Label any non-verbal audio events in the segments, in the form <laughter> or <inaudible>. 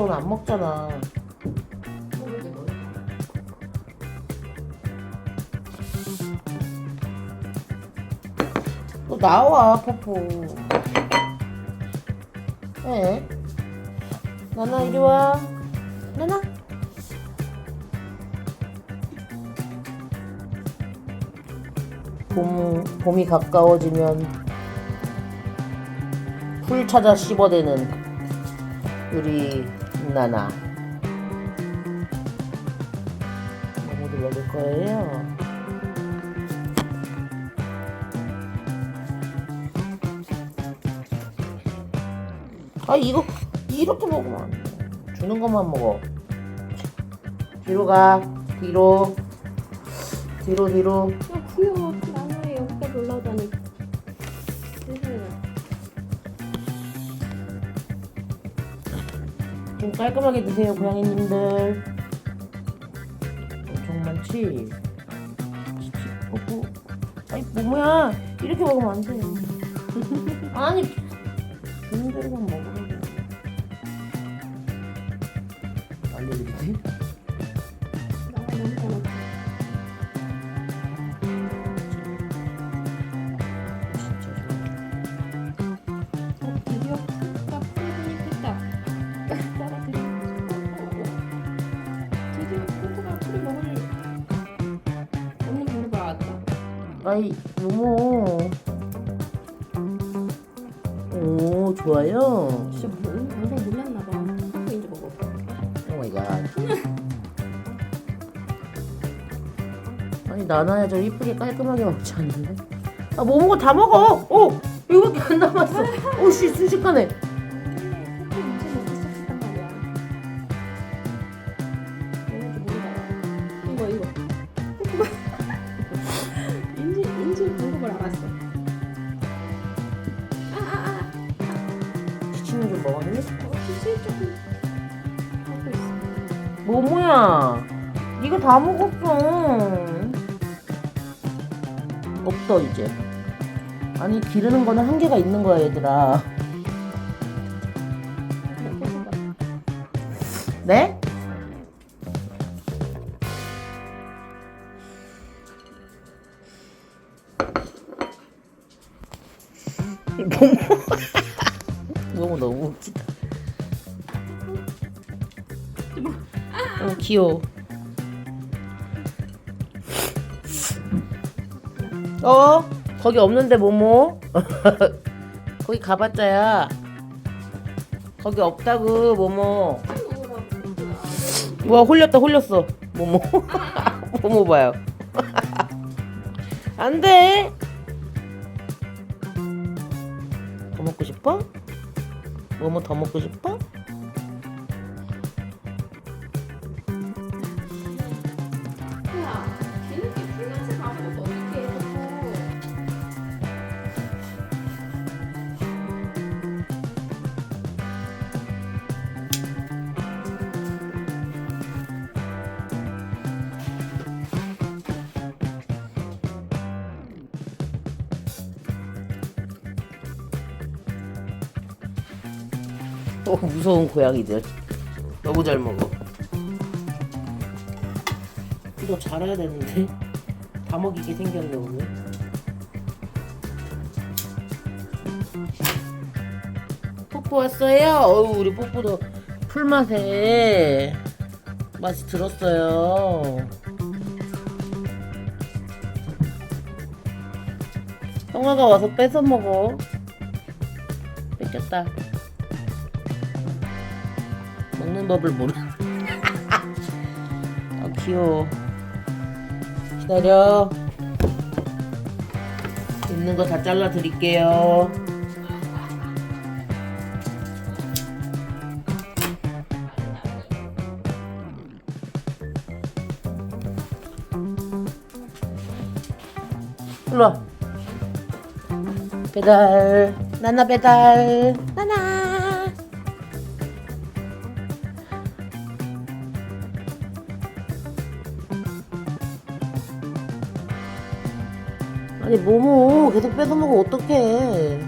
너는 안 먹잖아. 너 나와, 포포. 에? 나나, 이리 와. 나나. 봄, 봄이 가까워지면 풀 찾아 씹어대는 우리 나나. 너무들 먹을 거예요. 아 이거 이렇게 먹으면. 주는 것만 먹어. 뒤로 가. 뒤로. 뒤로 뒤로. 깔끔하게 드세요, 고양이님들. 엄청 많지? 뽀뽀. 아니, 뭐야. 이렇게 먹으면 안 돼. <laughs> 아니, 대로만 먹으라 아이, 모모. 오, 좋아요. 진짜 뭐, 영상 몰랐나봐 하고 이제 먹어 오 마이 갓. 아니 나나야 저 이쁘게 깔끔하게 먹지 않는데? 아 모모가 다 먹어. 오 이거밖에 안 남았어. 오씨 순식간에. 모모야, 네가 다 먹었어. 없어 이제. 아니 기르는 거는 한계가 있는 거야 얘들아. 네? <laughs> 너무 너무 웃기다. 귀여워. 어 거기 없는데 모모. <laughs> 거기 가봤자야. 거기 없다고 모모. 와 홀렸다 홀렸어 모모. <laughs> 모모 봐요. <laughs> 안 돼. 더 먹고 싶어? 모모 더 먹고 싶어? 어, 무서운 고양이들. 너무 잘 먹어. 이거 잘해야 되는데. 다 먹이게 생겼네, 오늘. 뽀뽀 왔어요? 어우, 우리 뽀뽀도 풀맛에 맛이 들었어요. 형아가 와서 뺏어 먹어. 뺏겼다. 먹는 법을 모르. 아 <laughs> 귀여워. 기다려. 있는 거 다 잘라 드릴게요. 일로 와. 배달. 나나 배달. 아니 모모 계속 뺏어 먹으면 어떡해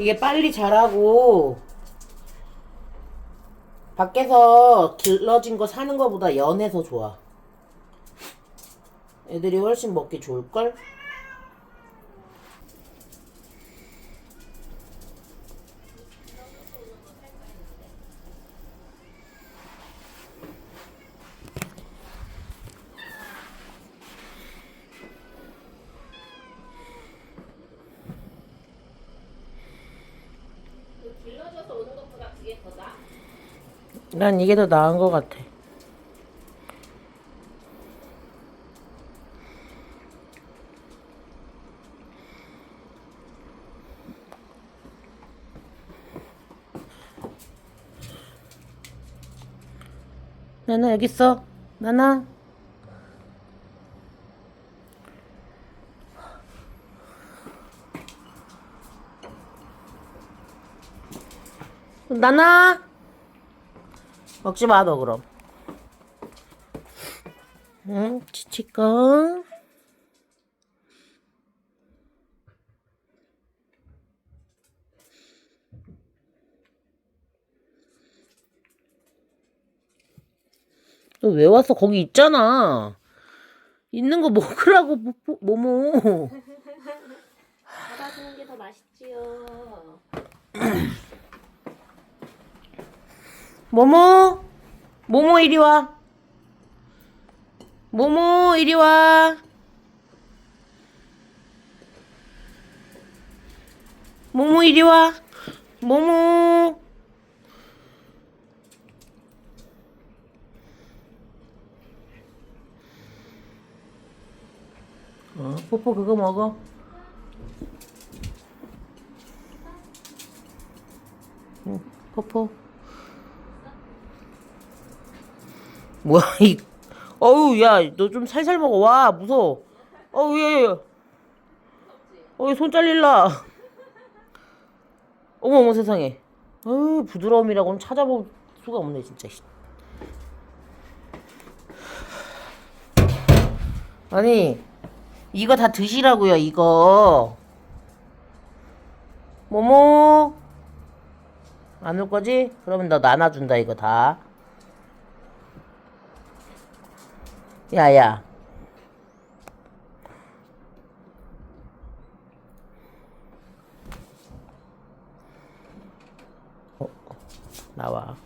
이게 빨리 자라고 밖에서 길러진 거 사는 거보다 연해서 좋아. 애들이 훨씬 먹기 좋을걸? 그게 더 나아? 난 이게 더 나은 것 같아. 나나 여기 있어. 나나. 나나. 먹지 마, 너 그럼. 응, 치치꺼. 너 왜 왔어? 거기 있잖아. 있는 거 먹으라고, 뭐, 뭐, 뭐뭐. 받아주는 게 더 맛있지요. <clears throat> 모모 모모 이리 와. 모모 이리 와. 모모 이리 와. 모모 어, 뽀뽀 그거 먹어 응, 뽀뽀 뭐야 <laughs> 이 어우 야 너 좀 살살 먹어. 와 무서워. 어우 야야야 어이 손 잘릴라. <laughs> 어머 어머 세상에. 어우 부드러움이라고는 찾아볼 수가 없네 진짜. 씨. 아니 이거 다 드시라고요 이거. 모모 안올 거지? 그러면 너 나눠준다 이거 다 야야. 어, 나와.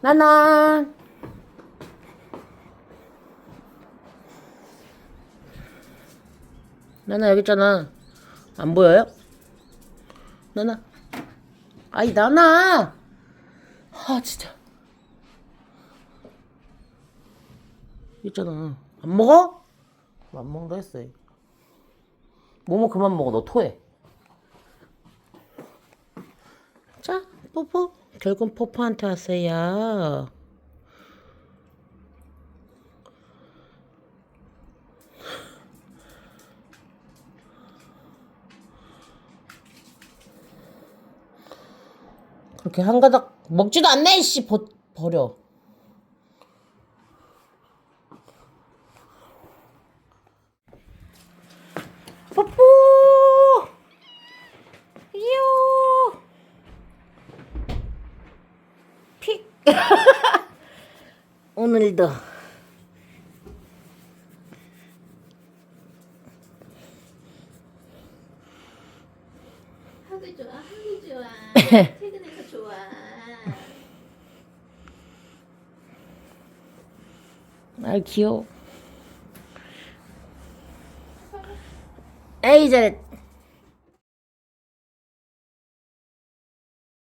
나나. 나나 여기 있잖아. 안 보여요? 나나. 아이 나나. 아 진짜. 있잖아. 안 먹어? 안 먹는다 했어. 모모 그만 먹어. 너 토해. 자, 뽀뽀. 결국 뽀뽀한테 왔어요. 그렇게 한 가닥 먹지도 않네, 이씨. 버, 버려. 뽀뽀! 이요! 픽! 오늘도 하고 좋아, 하고 좋아. <laughs> 퇴근해서 좋아. 아 귀여워. 에이 잘했.